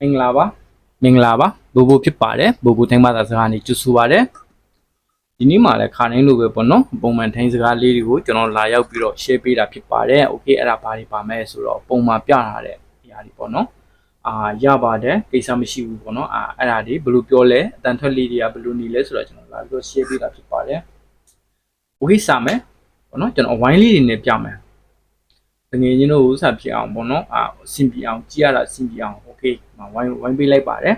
မင်္ဂလာပါမင်္ဂလာပါဘူဘူဖြစ်ပါတယ်ဘူဘူထိုင်းဘာသာစကားနေကျွတ်ဆူပါတယ်ဒီနေ့မှလည်းခါတိုင်းလိုပဲပေါ့နော်ပုံမှန်ထိုင်းစကားလေးတွေကိုကျွန်တော်လာရောက်ပြီးတော့ share ပေးတာဖြစ်ပါတယ်โอเคအဲ့ဒါဘာတွေပါမဲဆိုတော့ပုံမှန်ပြထားတဲ့အရာတွေပေါ့နော်အာရပါတယ်ကိစ္စမရှိဘူးပေါ့နော်အာအဲ့ဒါတွေဘယ်လိုပြောလဲအတန်ထွက်လေးတွေကဘယ်လိုနေလဲဆိုတော့ကျွန်တော်လာပြီးတော့ share ပေးတာဖြစ်ပါတယ်โอเคစမယ်ပေါ့နော်ကျွန်တော်အဝိုင်းလေးတွေနဲ့ပြမယ်တကယ်ချင်းတို့ဥစားဖြစ်အောင်ပေါ့နော်အာအဆင်ပြေအောင်ကြည့်ရတာအဆင်ပြေအောင် โอเคမဝိုင်းဝိုင်းပေးလိုက်ပါတယ်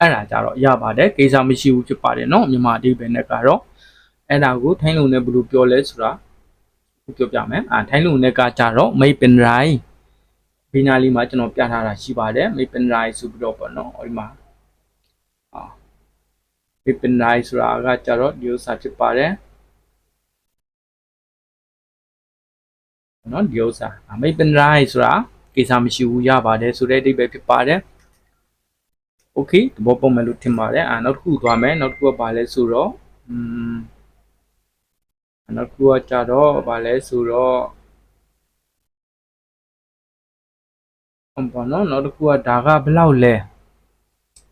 အဲ့ဒါကြတော့ရပါတယ်ကိစ္စမရှိဘူးဖြစ်ပါတယ်เนาะမြန်မာအဓိပ္ပာယ်နဲ့ကတော့အဲ့ဒါကိုထိုင်းလုံနဲ့ဘယ်လိုပြောလဲဆိုတာပြောပြမယ်အာထိုင်းလုံနဲ့ကကြတော့မိတ်ပင်ရိုင်းဘီနာလီမှာကျွန်တော်ပြထားတာရှိပါတယ်မိတ်ပင်ရိုင်းဆိုပြီးတော့ပေါ့နော်ဒီမှာအာမိတ်ပင်ရိုင်းဆိုတာကကြတော့ဒီဥစ္စာဖြစ်ပါတယ်နော်ဒီဥစ္စာအမိတ်ပင်ရိုင်းဆိုတာ ကိစ္စမရှိဘူးရပါတယ်ဆိုတဲ့အဓိပ္ပာယ်ဖြစ်ပါတယ်โอเคသဘောပေါက်မယ်လို့ထင်ပါတယ်အာနောက်တစ်ခုသွားမယ်နောက်တစ်ခုကဘာလဲဆိုတော့อืมနောက်တစ်ခုကကြတော့ဘာလဲဆိုတော့ဟုတ်ပါနော်နောက်တစ်ခုကဒါကဘယ်လောက်လဲ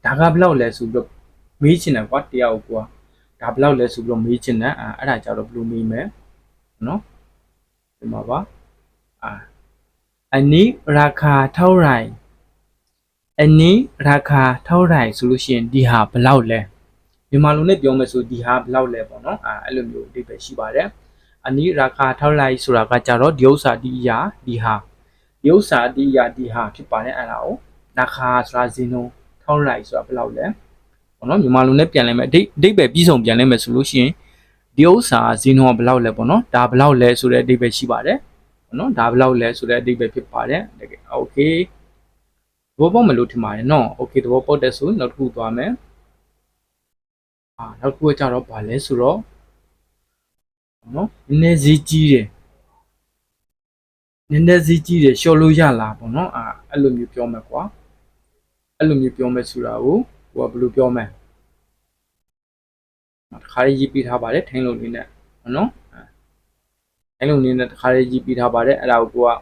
ဒါကဘယ်လောက်လဲဆိုပြီးတော့မေးချင်တယ်ကွာတရားကိုကွာဒါဘယ်လောက်လဲဆိုပြီးတော့မေးချင်တယ်အာအဲ့ဒါကြတော့ဘယ်လိုမေးမလဲနော်ဒီမှာပါအာ อันนี้ราคาเท่าไหร่อันนี้ราคาเท่าไหร่ဆိုလို့ရှိရင်ဒီဟာဘယ်လောက်လဲမြန်မာလိုနဲ့ပြောမယ်ဆိုဒီဟာဘယ်လောက်လဲပေါ့နော်အာအဲ့လိုမျိုးအဓိပ္ပာယ်ရှိပါတယ်อันนี้ราคาเท่าไหร่ဆိုတာကကြတော့ဒီဥစ္စာဒီအရာဒီဟာဒီဥစ္စာဒီအရာဒီဟာဖြစ်ပါတယ်အဲ့ဒါကိုราคาဆိုတာဇင်းုံเท่าไหร่ဆိုတာဘယ်လောက်လဲပေါ့နော်မြန်မာလိုနဲ့ပြန်လဲမယ်အဓိအဓိပ္ပာယ်ပြီးဆုံးပြန်လဲမယ်ဆိုလို့ရှိရင်ဒီဥစ္စာဇင်းုံကဘယ်လောက်လဲပေါ့နော်ဒါဘယ်လောက်လဲဆိုတဲ့အဓိပ္ပာယ်ရှိပါတယ်ပေါ့ နော်ဒါဘယ်လောက်လဲဆိုတဲ့အဓိပ္ပာယ်ဖြစ်ပါတယ်တကယ်โอเคသဘောပေါက်မလို့ထင်ပါတယ်နော်โอเคသဘောပေါက်တဲ့ဆိုနောက်တစ်ခုသွားမယ်အာနောက်တစ်ခုကကြတော့ဗာလဲဆိုတော့နော်နည်းနည်းဈေးကြီးတယ်နည်းနည်းဈေးကြီးတယ်လျှော်လို့ရလားပေါ့နော်အာအဲ့လိုမျိုးပြောမယ်ကွာအဲ့လိုမျိုးပြောမယ်ဆိုတာကိုဟိုကဘယ်လိုပြောမလဲတခါရေးရေးပြထားပါတယ်ထိုင်းလုံးလေးနဲ့နော် ထိုင်းလုံးလေးနဲ့တခါရေးရေးပြထားပါတယ်အဲ့ဒါကိုကိုက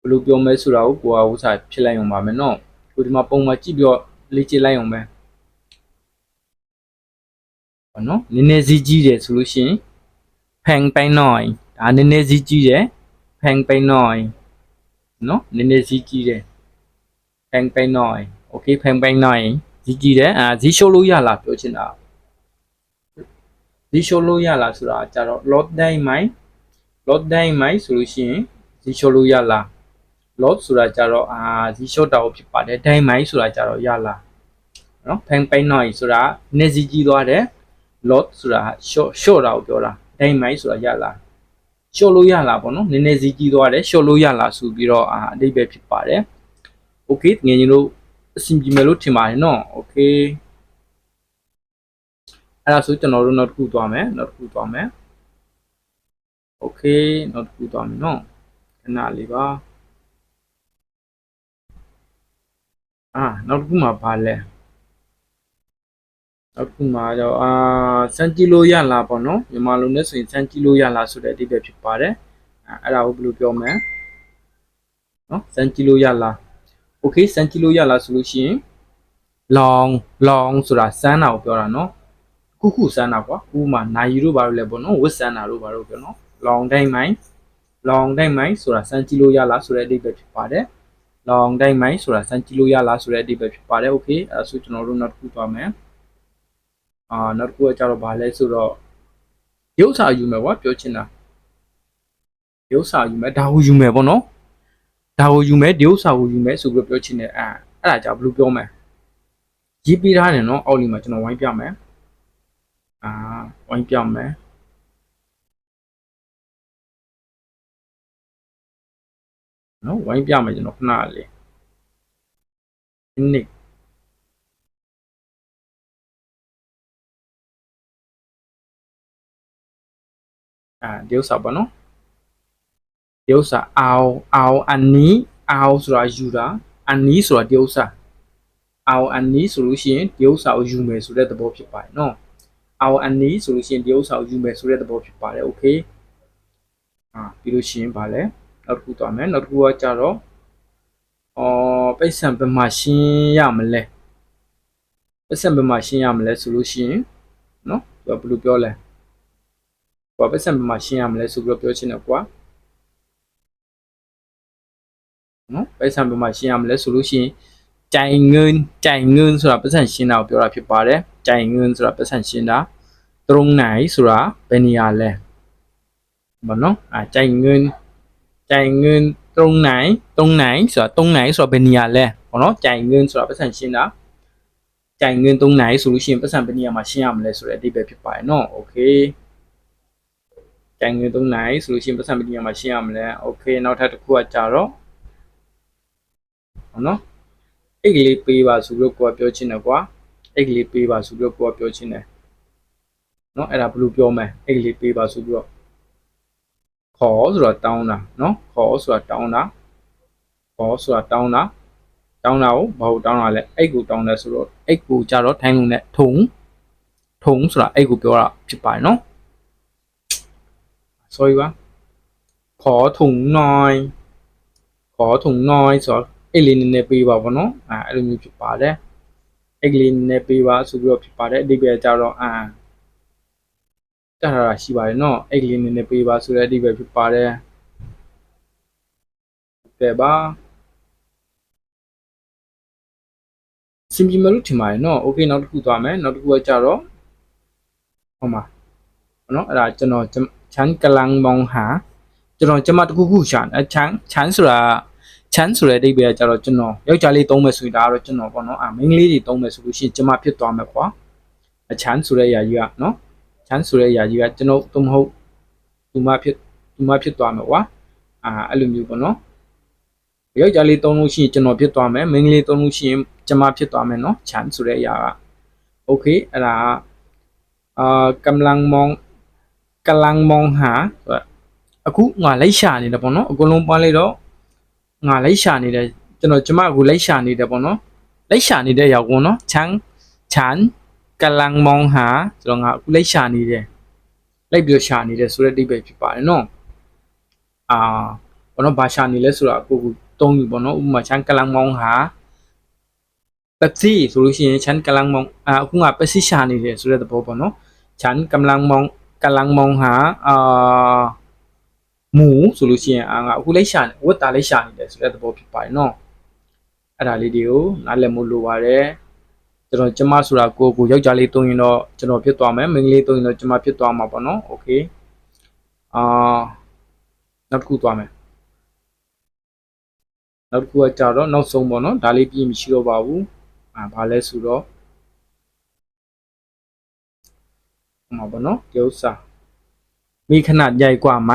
ဘယ်လိုပြောမလဲဆိုတာကိုကိုကဥစားဖြစ်လိုက်အောင်ပါမယ်နော်ကိုဒီမှာပုံမှန်ကြည့်ပြီးတော့လေ့ကျင့်လိုက်အောင်ပဲဘာနော်နည်းနည်းဈေးကြီးတယ်ဆိုလို့ရှိရင်ဖန်ပိုင်နော်ဒါနည်းနည်းဈေးကြီးတယ်ဖန်ပိုင်နော်နော်နည်းနည်းဈေးကြီးတယ်ဖန်ပိုင်နော်โอเคဖန်ပိုင်နော်ဈေးကြီးတယ်အာဈေးရှိုးလို့ရလားပြောချင်တာ ဈေးရှိုးလို့ရလားဆိုတာကြတော့ lot တိုင်းမိုင်း lot တိုင်းမိုင်းဆိုလို့ရှိရင်ဈေးရှိုးလို့ရလား lot ဆိုတာကြတော့အာဈေးရှိုးတာဖြစ်ပါတယ်တိုင်းမိုင်းဆိုတာကြတော့ရလားနော်ဖန်ပိုင်နော်ဆိုတာနည်းဈေးကြီးသွားတယ် lot ဆိုတာ short short တာကိုပြောတာဒိုင်မိုင်းဆိုတာရလား short လို့ရလားပေါ့နော်နည်းနည်းစီးကြီးသွားတယ် short လို့ရလားဆိုပြီးတော့အာအတိတ်ပဲဖြစ်ပါတယ် okay ငယ်ချင်းတို့အဆင်ပြေမယ်လို့ထင်ပါတယ်နော် okay အဲ့ဒါဆိုကျွန်တော်တို့နောက်တစ်ခုသွားမယ်နောက်တစ်ခုသွားမယ် okay နောက်တစ်ခုသွားမယ်နော်ခဏလေးပါအာနောက်တစ်ခုမှာပါလဲအခုမှတော့အာစမ်းကြည့်လို့ရလားပေါ့နော်မြန်မာလိုနဲ့ဆိုရင်စမ်းကြည့်လို့ရလားဆိုတဲ့အဓိပ္ပာယ်ဖြစ်ပါတယ်အဲအဲ့ဒါကိုဘယ်လိုပြောမလဲနော်စမ်းကြည့်လို့ရလား okay စမ်းကြည့်လို့ရလားဆိုလို့ရှိရင် long long ဆိုတာစမ်းတာကိုပြောတာနော် ခုခုစမ်းတာကွာခုမှနိုင်တို့ဘာလို့လဲပေါ့နော်ဝစ်စမ်းတာတို့ဘာလို့ပြောနော် long time mind long time mind ဆိုတာစမ်းကြည့်လို့ရလားဆိုတဲ့အဓိပ္ပာယ်ဖြစ်ပါတယ် long time mind ဆိုတာစမ်းကြည့်လို့ရလားဆိုတဲ့အဓိပ္ပာယ်ဖြစ်ပါတယ် okay အဲဒါဆိုကျွန်တော်တို့နောက်တစ်ခုသွားမယ်အာနောက်တစ်ခုကကြတော့ဗာလဲဆိုတော့ရုပ်စာယူမယ်ကွာပြောချင်တာရုပ်စာယူမယ်ဒါကိုယူမယ်ပေါ့နော်ဒါကိုယူမယ်ဒီဥစ္စာကိုယူမယ်ဆိုပြီးတော့ပြောချင်တယ်အဲအဲ့ဒါကြောင့်ဘယ်လိုပြောမလဲရေးပေးထားတယ်နော်အောက်လီမှာကျွန်တော်ဝိုင်းပြမယ် အာဝိုင်းပြမယ်နော်ဝိုင်းပြမယ်ကျွန်တော်ခဏလေးနိอ่าဒီဥစ္စာပေါ့နော်ဒီဥစ္စာအောင်အောင်အနီးအောင်ဆိုတာယူတာအနီးဆိုတာဒီဥစ္စာအောင်အနီးဆိုလို့ရှိရင်ဒီဥစ္စာကိုယူမယ်ဆိုတဲ့သဘောဖြစ်ပါတယ်နော် our any ဆိုလို့ရှိရင်ဒီဥစ္စာကိုယူမယ်ဆိုတဲ့သဘောဖြစ်ပါတယ် okay အာပြီးလို့ရှိရင်ဗာလဲနောက်တစ်ခုသွားမယ်နောက်တစ်ခုကကြတော့အော်ပိတ်ဆံဘယ်မှာရှင်းရမလဲပိတ်ဆံဘယ်မှာရှင်းရမလဲဆိုလို့ရှိရင်နော်သူကဘယ်လိုပြောလဲဟိုပိတ်ဆံဘယ်မှာရှင်းရမလဲဆိုပြီးတော့ပြောချင်တယ်ကွာနော်ပိတ်ဆံဘယ်မှာရှင်းရမလဲဆိုလို့ရှိရင်ကြိုင်ငွန်းကြိုင်ငွန်းဆိုတာပတ်စံရှင်းတာကိုပြောတာဖြစ်ပါတယ်ကြိုင်ငွန်းဆိုတာပတ်စံရှင်းတာ ตรงไหนဆိုတာဘယ်နေရာလဲဘာနော်အာကြိုင်ငွန်းကြိုင်ငွန်းตรงไหนตรงไหนဆိုတာตรงไหนဆိုတာဘယ်နေရာလဲဘောနော်ကြိုင်ငွန်းဆိုတာပိတ်ဆံရှင်းတာကြိုင်ငွန်းตรงไหนဆိုလို့ရှိရင်ပိတ်ဆံဘယ်နေရာမှာရှင်းရမလဲဆိုတဲ့အဓိပ္ပာယ်ဖြစ်ပါတယ်နော်โอเคကြိုင်ငွန်းตรงไหนဆိုလို့ရှိရင်ပိတ်ဆံဘယ်နေရာမှာရှင်းရမလဲโอเคနောက်ထပ်တစ်ခုကကြတော့ဟောနော်အိတ်ကလေးပေးပါဆိုပြီးတော့ကိုကပြောချင်တယ်ကွာအိတ်ကလေးပေးပါဆိုပြီးတော့ကိုကပြောချင်တယ် နော်အဲ့ဒါဘယ်လိုပြောမလဲအိတ်ကလေးပေးပါဆိုပြီးတော့ခေါ်ဆိုတော့တောင်းတာနော်ခေါ်ဆိုတာတောင်းတာခေါ်ဆိုတာတောင်းတာတောင်းတာကိုဘာလို့တောင်းတာလဲအိတ်ကိုတောင်းတယ်ဆိုတော့အိတ်ကိုကြတော့ထိုင်းလုံးနဲ့ထုံထုံဆိုတာအိတ်ကိုပြောတာဖြစ်ပါတယ်နော် sorry ပါခေါ်ထုံနိုင်ခေါ်ထုံနိုင်ဆိုတော့အိတ်လေးနည်းနည်းပေးပါဗောနော်အဲအဲ့လိုမျိုးဖြစ်ပါတယ်အိတ်ကလေးနည်းနည်းပေးပါဆိုပြီးတော့ဖြစ်ပါတယ်အဓိပ္ပာယ်ကြတော့အာ တရတာရှိပါတယ်နော်အိတ်ကလေးနည်းနည်းပေးပါဆိုတဲ့အဓိပ္ပာယ်ဖြစ်ပါတယ်ကဲပါစင်ပြီမလို့ထင်ပါတယ်နော်โอเคနောက်တစ်ခုသွားမယ်နောက်တစ်ခုကကြတော့ဟောမှာနော်အဲ့ဒါကျွန်တော်ချန်ကလန်မောင်ဟာကျွန်တော်ကျမတစ်ခုခုရှာအချန်ချန်ဆိုတာချန်ဆိုတဲ့အဓိပ္ပာယ်ကကြတော့ကျွန်တော်ယောက်ျားလေးသုံးမယ်ဆိုရင်ဒါကတော့ကျွန်တော်ပေါ့နော်အာမိန်းကလေးတွေသုံးမယ်ဆိုလို့ရှိရင်ကျမဖြစ်သွားမယ်ကွာအချန်ဆိုတဲ့အရာကြီးကနော် ချန်ဆိုတဲ့အရာကြီးကကျွန်တော်သို့မဟုတ်သူမဖြစ်သူမဖြစ်သွားမယ်ကွာအာအဲ့လိုမျိုးပေါ့နော်ယောက်ျားလေးသုံးလို့ရှိရင်ကျွန်တော်ဖြစ်သွားမယ်မိန်းကလေးသုံးလို့ရှိရင်ကျမဖြစ်သွားမယ်နော်ချန်ဆိုတဲ့အရာကโอเคအဲ့ဒါအာกำลังมองกำลังมองหาအခုငါလိုက်ရှာနေတယ်ပေါ့နော်အကုန်လုံးပွားလိုက်တော့ငါလိုက်ရှာနေတယ်ကျွန်တော်ကျမအခုလိုက်ရှာနေတယ်ပေါ့နော်လိုက်ရှာနေတဲ့အရာကိုနော်ချန်ချန်กำ ကလန်မောင်ဟာကျွန်တော်ငါအခုလိုက်ရှာနေတယ်လိုက်ပြီးရှာနေတယ်ဆိုတဲ့အဓိပ္ပာယ်ဖြစ်ပါတယ်နော်အာဘောနော်ဘာရှာနေလဲဆိုတာကိုကိုတုံးပြီပေါ့နော်ဥပမာချန်ကလန်မောင်ဟာပက်စီဆိုလို့ရှိရင်ချန်ကလန်မောင်အာအခုငါပက်စီရှာနေတယ်ဆိုတဲ့သဘောပေါ့နော်ချန်ကလန်မောင်ကလန်မောင်ဟာအာမူဆိုလို့ရှိရင်အာငါအခုလိုက်ရှာနေဝတ်တာလိုက်ရှာနေတယ်ဆိုတဲ့သဘောဖြစ်ပါတယ်နော်အဲ့ဒါလေးတွေကိုနားလည်မှုလိုပါတယ် ကျွန်တော်ကျမဆိုတာကိုကိုယောက်ျားလေးတုံးရင်တော့ကျွန်တော်ဖြစ်သွားမယ်မိန်းကလေးတုံးရင်တော့ကျမဖြစ်သွားမှာပေါ့နော်โอเคအာနောက်တစ်ခုသွားမယ်နောက်တစ်ခုကကြတော့နောက်ဆုံးပေါ့နော်ဒါလေးပြည့်မရှိတော့ပါဘူးအာဘာလဲဆိုတော့ဟိုမှာပေါ့နော်ဒီဥစ္စာမိခဏใหญ่กว่าไหม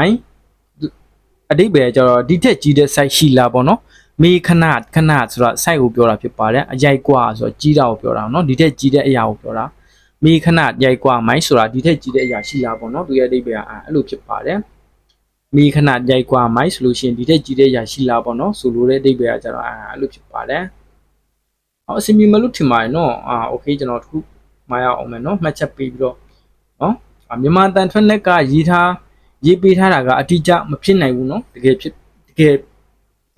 အတိတ်ပဲကျတော့ဒီထက်ကြီးတဲ့ site ရှိလားပေါ့နော် မေခဏခဏဆိုတော့ site ကိုပြောတာဖြစ်ပါတယ်အရိုက်กว่าဆိုတော့ကြီးတာကိုပြောတာเนาะဒီထက်ကြီးတဲ့အရာကိုပြောတာမေခဏရိုက်กว่าမိုင်းဆိုတာဒီထက်ကြီးတဲ့အရာရှိလားပေါ့နော်သူရဲ့အတိတ်ပဲကအဲ့လိုဖြစ်ပါတယ်မေခဏရိုက်กว่าမိုင်းဆိုလို့ရှိရင်ဒီထက်ကြီးတဲ့အရာရှိလားပေါ့နော်ဆိုလိုတဲ့အတိတ်ပဲကကျတော့အဲ့လိုဖြစ်ပါတယ်ဟောအစီမီမလို့ထင်ပါတယ်เนาะအာโอเคကျွန်တော်တခုမရအောင်မယ်เนาะမှတ်ချက်ပေးပြီးတော့เนาะမြန်မာတန်ထွက်နက်ကရေးထားရေးပေးထားတာကအတိအကျမဖြစ်နိုင်ဘူးเนาะတကယ်ဖြစ်တကယ်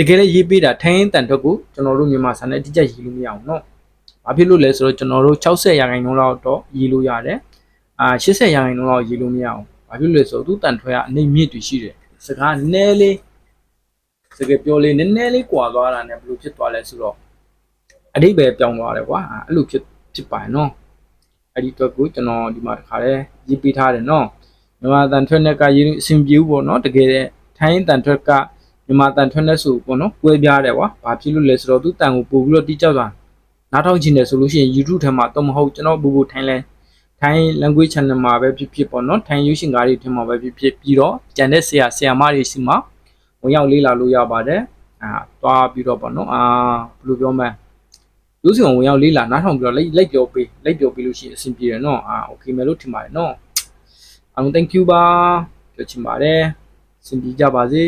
တကယ်လည်းရေးပေးတာထိုင်းတန်ထွက်ကိုကျွန်တော်တို့မြန်မာစာနဲ့အတိအကျရေးလို့မရအောင်နော်။ဘာဖြစ်လို့လဲဆိုတော့ကျွန်တော်တို့60ရာခိုင်နှုန်းလောက်တော့ရေးလို့ရတယ်။အာ80ရာခိုင်နှုန်းလောက်ရေးလို့မရအောင်။ဘာဖြစ်လို့လဲဆိုတော့သူ့တန်ထွက်ကအနိုင်မြင့်တွေရှိတယ်။စကားနည်းလေးစကားပြောလေးနည်းနည်းလေးကြွာသွားတာနဲ့ဘယ်လိုဖြစ်သွားလဲဆိုတော့အတိတ်ပဲပြောင်းသွားတယ်ကွာ။အဲ့လိုဖြစ်ဖြစ်ပါနော်။အဲ့ဒီတော့ကိုကျွန်တော်ဒီမှာတစ်ခါလဲရေးပေးထားတယ်နော်။မြန်မာတန်ထွက်နဲ့ကရေးအဆင်ပြေဘူးပေါ့နော်။တကယ်ထိုင်းတန်ထွက်က မြန်မာတန်ထွက်နဲ့ဆိုပေါ့နော်ကွဲပြားတယ်ကွာဘာဖြစ်လို့လဲဆိုတော့သူတန်ကိုပို့ပြီးတော့တိကျစွာနားထောင်ချင်တယ်ဆိုလို့ရှိရင် YouTube ထဲမှာတော့မဟုတ်ကျွန်တော်ဘူဘူထိုင်းလဲထိုင်း language channel မှာပဲဖြစ်ဖြစ်ပေါ့နော်ထိုင်းရုပ်ရှင်ကားတွေထဲမှာပဲဖြစ်ဖြစ်ပြီးတော့ကျန်တဲ့ဆရာဆရာမတွေစီမှာဝင်ရောက်လေ့လာလို့ရပါတယ်အာသွားပြီးတော့ပေါ့နော်အာဘယ်လိုပြောမလဲရုပ်ရှင်ဝင်ရောက်လေ့လာနားထောင်ပြီးတော့လိုက်လိုက်ပြောပေးလိုက်ပြောပေးလို့ရှိရင်အဆင်ပြေတယ်နော်အာ okay မယ်လို့ထင်ပါတယ်နော်အားလုံး thank you ပါပြောချင်ပါတယ်အဆင်ပြေကြပါစေ